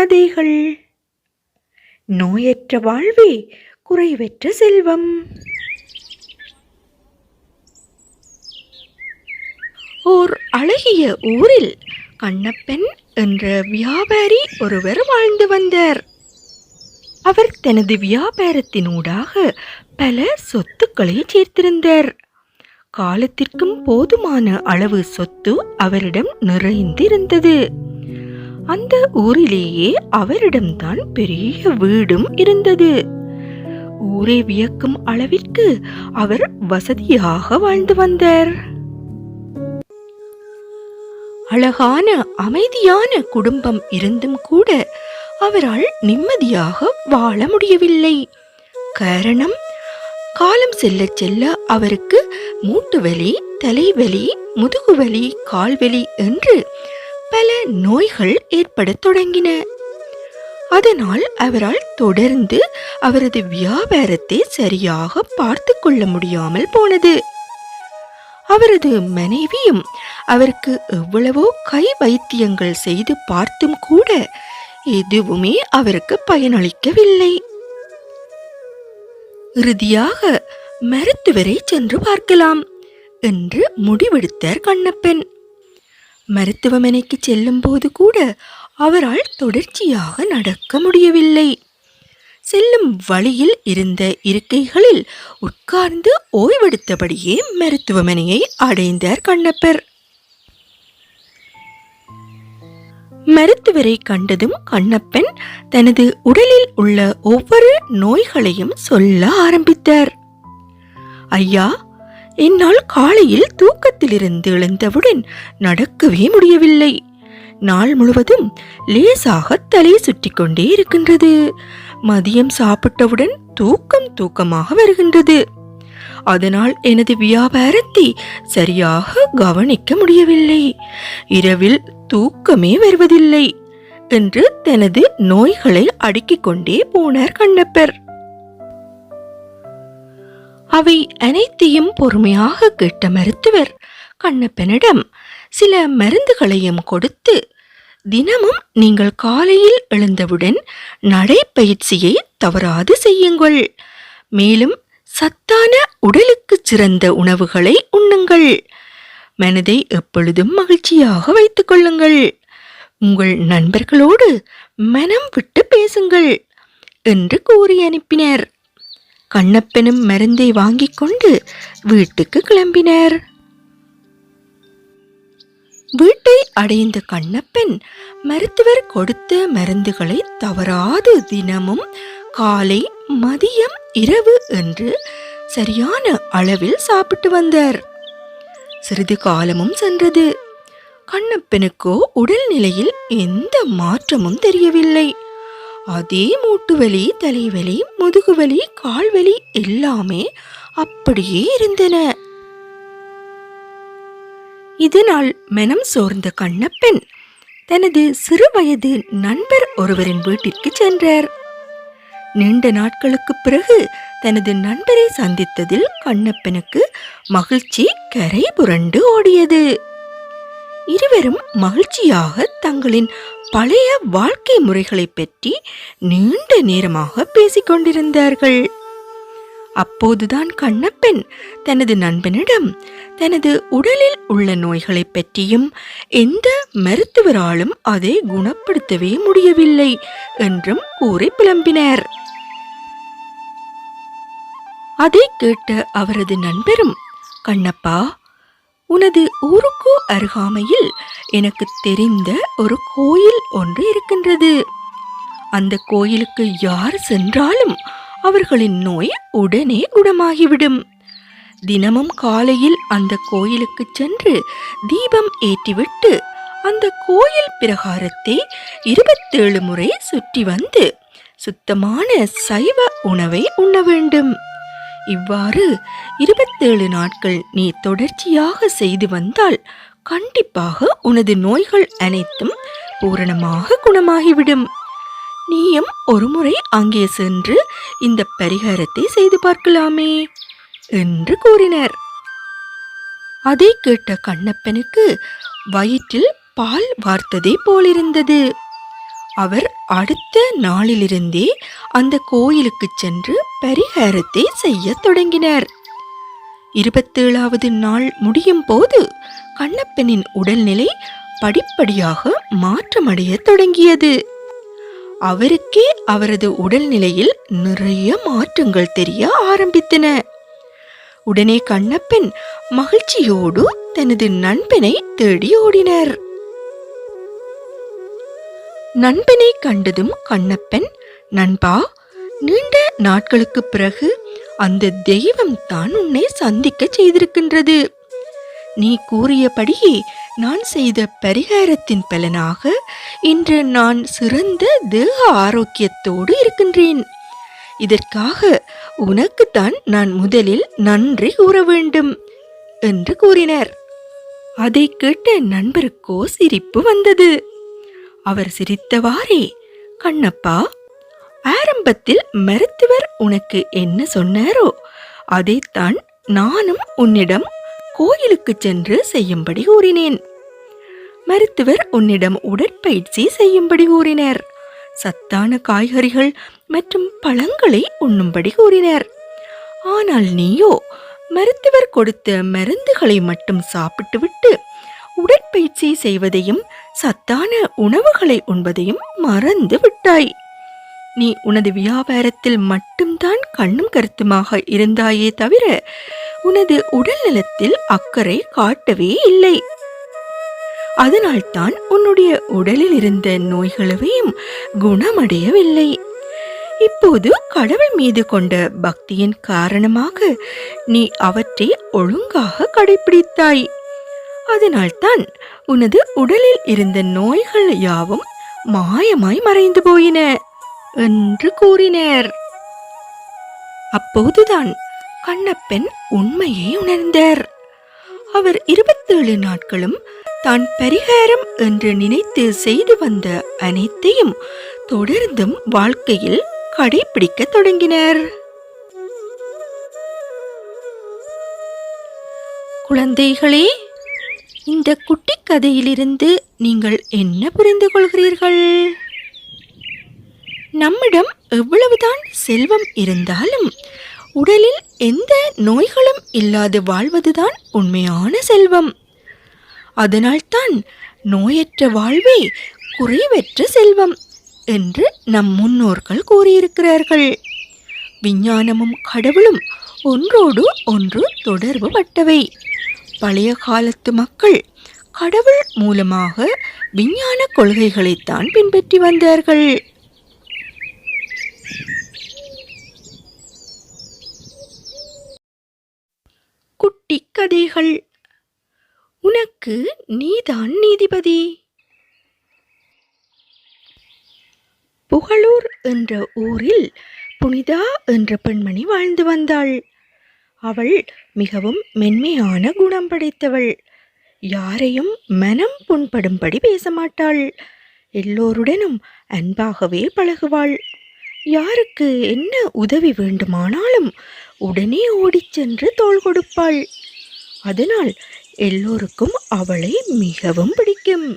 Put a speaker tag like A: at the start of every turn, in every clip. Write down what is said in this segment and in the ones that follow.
A: கதைகள். நோயற்ற வாழ்வே குறைவற்ற செல்வம். ஓர் அழகிய ஊரில் கண்ணப்பன் என்ற வியாபாரி ஒருவர் வாழ்ந்து வந்தார். அவர் தனது வியாபாரத்தினூடாக பல சொத்துக்களை சேர்த்திருந்தார். காலத்திற்கும் போதுமான அளவு சொத்து அவரிடம் நிறைந்திருந்தது. அந்த ஊரிலேயே அவரிடம்தான் பெரிய வீடும் இருந்தது. ஊரே வியக்கும் அளவிற்கு அவர் வசதியாக வாழ்ந்து வந்தார். அழகான அமைதியான குடும்பம் இருந்தும் கூட அவரால் நிம்மதியாக வாழ முடியவில்லை. காரணம் காலம் செல்ல செல்ல அவருக்கு மூட்டு வலி தலைவலி முதுகுவலி கால்வலி என்று பல நோய்கள் ஏற்படத் தொடங்கின. அதனால் அவரால் தொடர்ந்து அவரது வியாபாரத்தை சரியாக பார்த்து கொள்ள முடியாமல் போனது. அவரது மனைவியும் அவருக்கு எவ்வளவோ கை வைத்தியங்கள் செய்து பார்த்தும் கூட எதுவுமே அவருக்கு பயனளிக்கவில்லை. இறுதியாக மருத்துவரை சென்று பார்க்கலாம் என்று முடிவெடுத்தார் கண்ணப்பன் மருத்துவமனைக்கு செல்லும் போது கூட அவரால் தொடர்ச்சியாக நடக்க முடியவில்லை. செல்லும் வழியில் இருந்த இருக்கைகளில் உட்கார்ந்து ஓய்வெடுத்தபடியே மருத்துவமனையை அடைந்தார் கண்ணப்பர். மருத்துவரை கண்டதும் கண்ணப்பன் தனது உடலில் உள்ள ஒவ்வொரு நோய்களையும் சொல்ல ஆரம்பித்தார். ஐயா என்னால் காலையில் தூக்கத்திலிருந்து எழுந்தவுடன் நடக்கவே முடியவில்லை. நாள் முழுவதும் லேசாக தலை சுற்றி கொண்டே இருக்கின்றது. மதியம் சாப்பிட்டவுடன் தூக்கம் தூக்கமாக வருகின்றது. அதனால் எனது வியாபாரத்தை சரியாக கவனிக்க முடியவில்லை. இரவில் தூக்கமே வருவதில்லை என்று தனது நோய்களை அடுக்கிக் கொண்டே போனார் கண்ணப்பர். அவை அனைத்தையும் பொறுமையாக கேட்ட மருத்துவர் கண்ணப்பனிடம் சில மருந்துகளையும் கொடுத்து தினமும் நீங்கள் காலையில் எழுந்தவுடன் நடைப்பயிற்சியை தவறாது செய்யுங்கள். மேலும் சத்தான உடலுக்கு சிறந்த உணவுகளை உண்ணுங்கள். மனதை எப்பொழுதும் மகிழ்ச்சியாக வைத்துக் கொள்ளுங்கள். உங்கள் நண்பர்களோடு மனம் விட்டு பேசுங்கள் என்று கூறி அனுப்பினர். கண்ணப்பனும் மருந்தை வாங்கிக் கொண்டு வீட்டுக்கு கிளம்பினர். வீட்டை அடைந்த கண்ணப்பன் மருத்துவர் கொடுத்த மருந்துகளை தவறாது தினமும் காலை மதியம் இரவு என்று சரியான அளவில் சாப்பிட்டு வந்தார். சிறிது காலமும் சென்றது. கண்ணப்பனுக்கோ உடல்நிலையில் எந்த மாற்றமும் தெரியவில்லை. அதே மூட்டு வலி தலைவலி முதுகு வலி கால்வலி எல்லாமே அப்படியே இருந்தன. இதனால் மனம் சோர்ந்த கண்ணப்பன் தனது சிறுவயது நண்பர் ஒருவரின் வீட்டிற்கு சென்றார். நீண்ட நாட்களுக்கு பிறகு தனது நண்பரை சந்தித்ததில் கண்ணப்பனுக்கு மகிழ்ச்சி கரை புரண்டு ஓடியது. இருவரும் மகிழ்ச்சியாக தங்களின் பழைய வாழ்க்கை முறைகளை பற்றி நீண்ட நேரமாக பேசிக்கொண்டிருந்தார்கள். அப்போதுதான் கண்ணப்பன் தனது நண்பனிடம் தனது உடலில் உள்ள நோய்களை பற்றியும் எந்த மருத்துவராலும் அதை குணப்படுத்தவே முடியவில்லை என்றும் கூறி புலம்பினார். அதை கேட்ட அவரது நண்பரும் கண்ணப்பா உனது ஊருக்கு அருகாமையில் எனக்கு தெரிந்த ஒரு கோயில் ஒன்று இருக்கின்றது. அந்த கோயிலுக்கு யார் சென்றாலும் அவர்களின் நோய் உடனே குணமாகிவிடும். தினமும் காலையில் அந்த கோயிலுக்கு சென்று தீபம் ஏற்றிவிட்டு அந்த கோயில் பிரகாரத்தை இருபத்தேழு முறை சுற்றி வந்து சுத்தமான சைவ உணவை உண்ண வேண்டும். இவ்வாறு இருபத்தேழு நாட்கள் நீ தொடர்ச்சியாக செய்து வந்தால் கண்டிப்பாக உனது நோய்கள் அனைத்தும் பூரணமாக குணமாகிவிடும். நீயும் ஒருமுறை அங்கே சென்று இந்த பரிகாரத்தை செய்து பார்க்கலாமே என்று கூறினர். அதை கேட்ட கண்ணப்பனுக்கு வயிற்றில் பால் வார்த்ததே போலிருந்தது. அவர் அடுத்த நாளிலிருந்தே அந்த கோயிலுக்கு சென்று பரிகாரத்தை செய்யத் தொடங்கினர். இருபத்தேழாவது நாள் முடியும் போது கண்ணப்பனின் உடல்நிலை படிப்படியாக மாற்றமடையத் தொடங்கியது. அவருக்கே அவரது உடல்நிலையில் நிறைய மாற்றங்கள் தெரிய ஆரம்பித்தன. உடனே கண்ணப்பன் மகிழ்ச்சியோடு தனது நண்பனை தேடி ஓடினர். நண்பனை கண்டதும் கண்ணப்பன் நண்பா நீண்ட நாட்களுக்கு பிறகு அந்த தெய்வம் தான் உன்னை சந்திக்க செய்திருக்கின்றது. நீ கூறியபடியே நான் செய்த பரிகாரத்தின் பலனாக இன்று நான் சிறந்த தேக ஆரோக்கியத்தோடு இருக்கின்றேன். இதற்காக உனக்குத்தான் நான் முதலில் நன்றி கூற வேண்டும் என்று கூறினர். அதை கேட்ட நண்பருக்கோ சிரிப்பு வந்தது. அவர் சிரித்தவாறே கண்ணப்பா ஆரம்பத்தில் மருத்துவர் உனக்கு என்ன சொன்னாரோ அதைத்தான் நானும் உன்னிடம் கோயிலுக்கு சென்று செய்யும்படி கூறினேன். மருத்துவர் உன்னிடம் உடற்பயிற்சி செய்யும்படி கூறினர். சத்தான காய்கறிகள் மற்றும் பழங்களை உண்ணும்படி கூறினர். ஆனால் நீயோ மருத்துவர் கொடுத்த மருந்துகளை மட்டும் சாப்பிட்டுவிட்டு உடற்பயிற்சி செய்வதையும் சத்தான உணவுகளை உண்பதையும் மறந்து விட்டாய். நீ உனது வியாபாரத்தில் மட்டும்தான் கண்ணும் கருத்துமாக இருந்தாயே தவிர உனது உடல் நலத்தில் அக்கறை காட்டவே இல்லை. அதனால்தான் உன்னுடைய உடலில் இருந்த நோய்களவையும் குணமடையவில்லை. இப்போது கடவுள் மீது கொண்ட பக்தியின் காரணமாக நீ அவற்றை ஒழுங்காக கடைபிடித்தாய் அதனால்தான் உனது உடலில் இருந்த நோய்கள் யாவும் மாயமாய் மறைந்து போயின என்று கூறினர். அப்போதுதான் கண்ணப்பன் உண்மையை உணர்ந்தார். அவர் இருபத்தேழு நாட்களும் தான் பரிகாரம் என்று நினைத்து செய்து வந்த அனைத்தையும் தொடர்ந்தும் வாழ்க்கையில் கடைபிடிக்கத் தொடங்கினர். குழந்தைகளே இந்த குட்டி கதையிலிருந்து நீங்கள் என்ன புரிந்து கொள்கிறீர்கள்? நம்மிடம் எவ்வளவுதான் செல்வம் இருந்தாலும் உடலில் எந்த நோய்களும் இல்லாது வாழ்வதுதான் உண்மையான செல்வம். அதனால்தான் நோயற்ற வாழ்வே குறைவற்ற செல்வம் என்று நம் முன்னோர்கள் கூறியிருக்கிறார்கள். விஞ்ஞானமும் கடவுளும் ஒன்றோடு ஒன்று தொடர்பு பட்டவை. பழைய காலத்து மக்கள் கடவுள் மூலமாக விஞ்ஞான கொள்கைகளைத்தான் பின்பற்றி வந்தார்கள். குட்டி கதைகள். உனக்கு நீதான் நீதிபதி. புகழூர் என்ற ஊரில் புனிதா என்ற பெண்மணி வாழ்ந்து வந்தாள். அவள் மிகவும் மென்மையான குணம் படைத்தவள். யாரையும் மனம் புண்படும்படி பேச மாட்டாள் எல்லோருடனும் அன்பாகவே பழகுவாள். யாருக்கு என்ன உதவி வேண்டுமானாலும் உடனே ஓடிச் சென்று தோள் கொடுப்பாள். அதனால் எல்லோருக்கும் அவளை மிகவும் பிடிக்கும்.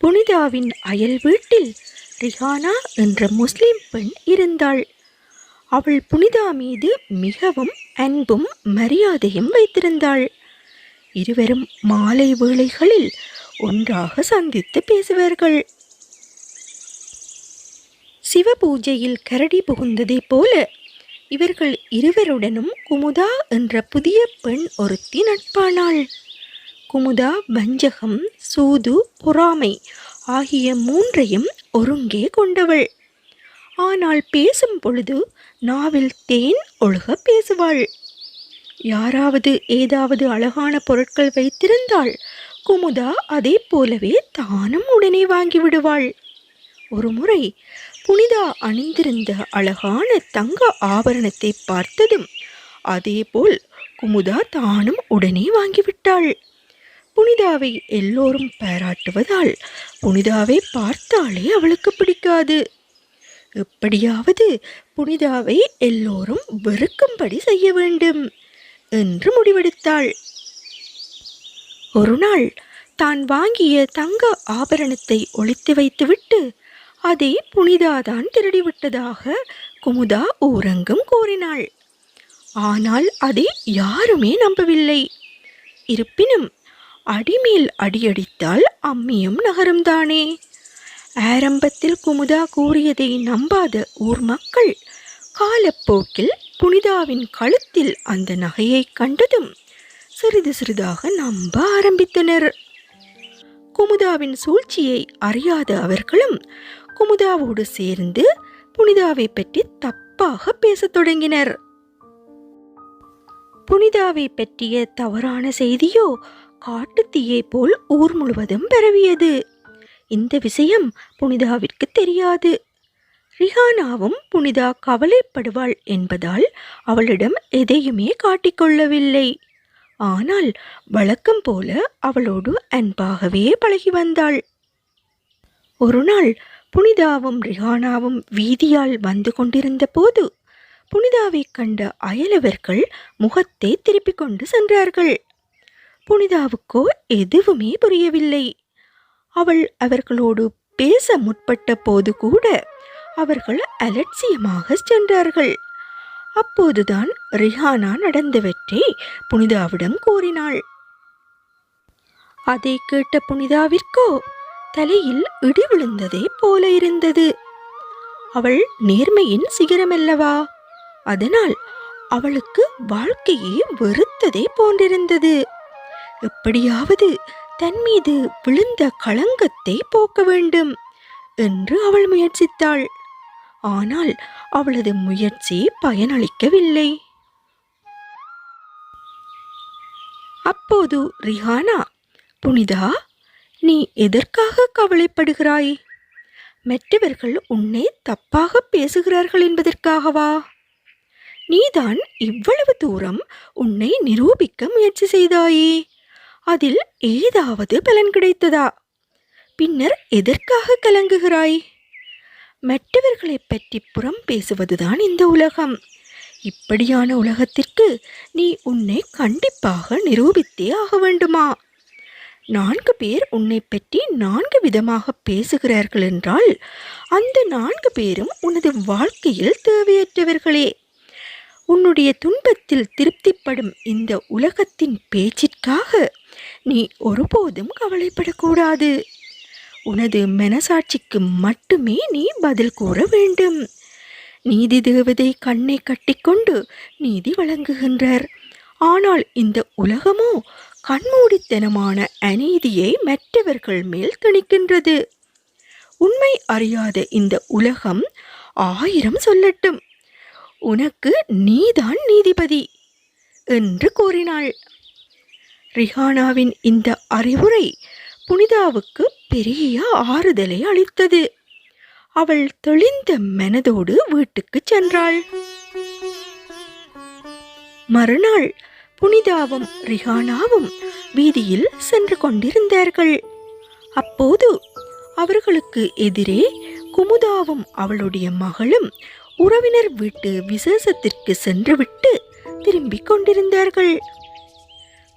A: புனிதாவின் அயல் வீட்டில் ரிஹானா என்ற முஸ்லிம் பெண் இருந்தாள். அவள் புனிதா மீது மிகவும் அன்பும் மரியாதையும் வைத்திருந்தாள். இருவரும் மாலை வேளைகளில் ஒன்றாக சந்தித்து பேசுவார்கள். சிவ பூஜையில் கரடி புகுந்ததைப் போல இவர்கள் இருவருடனும் குமுதா என்ற புதிய பெண் ஒருத்தி நட்பானாள். குமுதா வஞ்சகம் சூது பொறாமை ஆகிய மூன்றையும் ஒருங்கே கொண்டவள். ஆனால் பேசும் பொழுது நாவில் தேன் ஒழுக பேசுவாள். யாராவது ஏதாவது அழகான பொருட்கள் வைத்திருந்தால் குமுதா அதே போலவே தானும் உடனே வாங்கிவிடுவாள் ஒரு முறை புனிதா அணிந்திருந்த அழகான தங்க ஆபரணத்தை பார்த்ததும் அதேபோல் குமுதா தானும் உடனே வாங்கிவிட்டாள் புனிதாவை எல்லோரும் பாராட்டுவதால் புனிதாவை பார்த்தாலே அவளுக்கு பிடிக்காது. எப்படியாவது புனிதாவை எல்லோரும் வெறுக்கும்படி செய்ய வேண்டும் என்று முடிவெடுத்தாள். ஒரு நாள் தான் வாங்கிய தங்க ஆபரணத்தை ஒழித்து வைத்துவிட்டு அதை புனிதாதான் திருடிவிட்டதாக குமுதா ஊரங்கும் கூறினாள். ஆனால் அதை யாருமே நம்பவில்லை. இருப்பினும் அடிமேல் அடியடித்தால் அம்மியும் நகரும்தானே? ஆரம்பத்தில் குமுதா கூறியதை நம்பாத ஊர் மக்கள் காலப்போக்கில் புனிதாவின் கழுத்தில் அந்த நகையை கண்டதும் சிறிது சிறிதாக நம்ப ஆரம்பித்தனர். குமுதாவின் சூழ்ச்சியை அறியாத அவர்களும் குமுதாவோடு சேர்ந்து புனிதாவை பற்றி தப்பாக பேசத் தொடங்கினர். புனிதாவை பற்றிய தவறான செய்தியோ காட்டுத்தீயை போல் ஊர் முழுவதும் பரவியது. இந்த விஷயம் புனிதாவிற்கு தெரியாது. ரிஹானாவும் புனிதா கவலைப்படுவாள் என்பதால் அவளிடம் எதையுமே காட்டிக்கொள்ளவில்லை ஆனால் வழக்கம் போல அவளோடு அன்பாகவே பழகி வந்தாள். ஒரு நாள் புனிதாவும் ரிஹானாவும் வீதியால் வந்து கொண்டிருந்த போது புனிதாவை கண்ட அயலவர்கள் முகத்தை திருப்பிக் கொண்டு சென்றார்கள். புனிதாவுக்கோ எதுவுமே புரியவில்லை. அவள் அவர்களோடு பேச முற்பட்ட போது கூட அவர்கள் அலட்சியமாக சென்றார்கள். அப்போதுதான் ரிஹானா நடந்தவற்றை புனிதாவிடம் கூறினாள். அதை கேட்ட புனிதாவிற்கோ தலையில் இடி விழுந்ததே போல இருந்தது. அவள் நேர்மையின் சிகரமல்லவா? அதனால் அவளுக்கு வாழ்க்கையே வெறுத்ததே போன்றிருந்தது. எப்படியாவது தன் மீது விழுந்த களங்கத்தை போக்க வேண்டும் என்று அவள் முயற்சித்தாள். ஆனால் அவளது முயற்சி பயனளிக்கவில்லை. அப்போது ரிஹானா புனிதா நீ எதற்காக கவலைப்படுகிறாய்? மற்றவர்கள் உன்னை தப்பாக பேசுகிறார்கள் என்பதற்காகவா? நீதான் இவ்வளவு தூரம் உன்னை நிரூபிக்க முயற்சி செய்தாயே? அதில் ஏதாவது பலன் கிடைத்ததா? பின்னர் எதற்காக கலங்குகிறாய்? மற்றவர்களை பற்றி புறம் பேசுவதுதான் இந்த உலகம். இப்படியான உலகத்திற்கு நீ உன்னை கண்டிப்பாக நிரூபித்தே ஆக வேண்டுமா? நான்கு பேர் உன்னை பற்றி நான்கு விதமாக பேசுகிறார்கள் என்றால் அந்த நான்கு பேரும் உனது வாழ்க்கையில் தேவையற்றவர்களே. உன்னுடைய துன்பத்தில் திருப்திப்படும் இந்த உலகத்தின் பேச்சிற்காக நீ ஒருபோதும் கவலைப்படக்கூடாது. உனது மனசாட்சிக்கு மட்டுமே நீ பதில் கூற வேண்டும். நீதி தேவதை கண்ணை கட்டிக்கொண்டு நீதி வழங்குகின்றார். ஆனால் இந்த உலகமோ கண்மூடித்தனமான அநீதியை மற்றவர்கள் மேல் திணிக்கின்றது. உண்மை அறியாத இந்த உலகம் ஆயிரம் சொல்லட்டும். உனக்கு நீதான் நீதிபதி என்று கூறினாள். ரிஹானாவின் இந்த அறிவுரை புனிதாவுக்கு பெரிய ஆறுதலை அளித்தது. அவள் தெளிந்த மனதோடு வீட்டுக்கு சென்றாள். மறுநாள் புனிதாவும் ரிஹானாவும் வீதியில் சென்று கொண்டிருந்தார்கள். அப்போது அவர்களுக்கு எதிரே குமுதாவும் அவளுடைய மகளும் உறவினர் வீட்டு விசேஷத்திற்கு சென்றுவிட்டு திரும்பிக் கொண்டிருந்தார்கள்.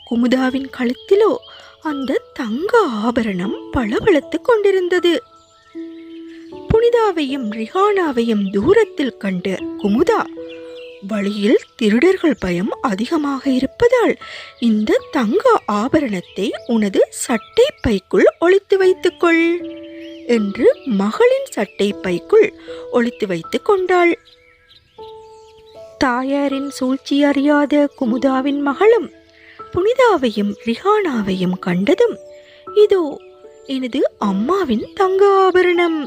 A: குமுதாவின் கழுத்திலோ அந்த தங்க ஆபரணம் பளபளத்துக் கொண்டிருந்தது. புனிதாவையும் ரிஹானாவையும் தூரத்தில் கண்டு குமுதா வழியில் திருடர்கள் பயம் அதிகமாக இருப்பதால் இந்த தங்க ஆபரணத்தை உனது சட்டை பைக்குள் ஒழித்து வைத்துக்கொள் என்று மகளின் சட்டை பைக்குள் ஒழித்து வைத்துக் கொண்டாள். தாயாரின் சூழ்ச்சி அறியாத குமுதாவின் மகளும் புனிதாவையும் ரிஹானாவையும் கண்டதும் இதோ எனது அம்மாவின் தங்க ஆபரணம்.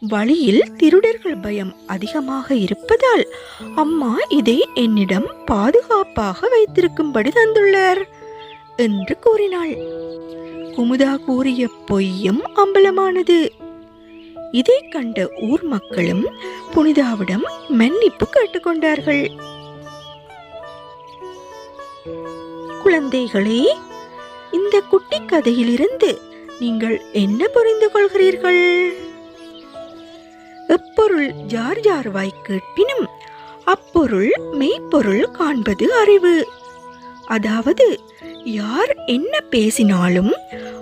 A: வழியில் திருடர்கள் பயம் அதிகமாக இருப்பதால் அம்மா இதை என்னிடம் பாதுகாப்பாக வைத்திருக்கும்படி தந்துள்ளார் என்று கூறினாள். குமுதா கூறிய பொய்யும் அம்பலமானது. இதை கண்ட ஊர் மக்களும் புனிதாவிடம் மன்னிப்பு கேட்டுக்கொண்டார்கள் குழந்தைகளே இந்த குட்டி கதையிலிருந்து நீங்கள் என்ன புரிந்து கொள்கிறீர்கள்? எப்பொருள் ஜார் ஜார்வாய் கேட்பினும் அப்பொருள் மெய்ப்பொருள் காண்பது அறிவு. அதாவது யார் என்ன பேசினாலும்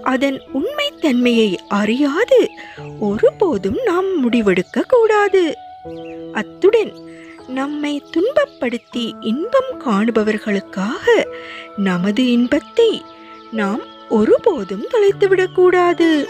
A: அதன் உண்மைத்தன்மையை அறியாது ஒருபோதும் நாம் முடிவெடுக்க கூடாது. அத்துடன் நம்மை துன்பப்படுத்தி இன்பம் காணுபவர்களுக்காக நமது இன்பத்தை நாம் ஒருபோதும் தொலைத்துவிடக்கூடாது.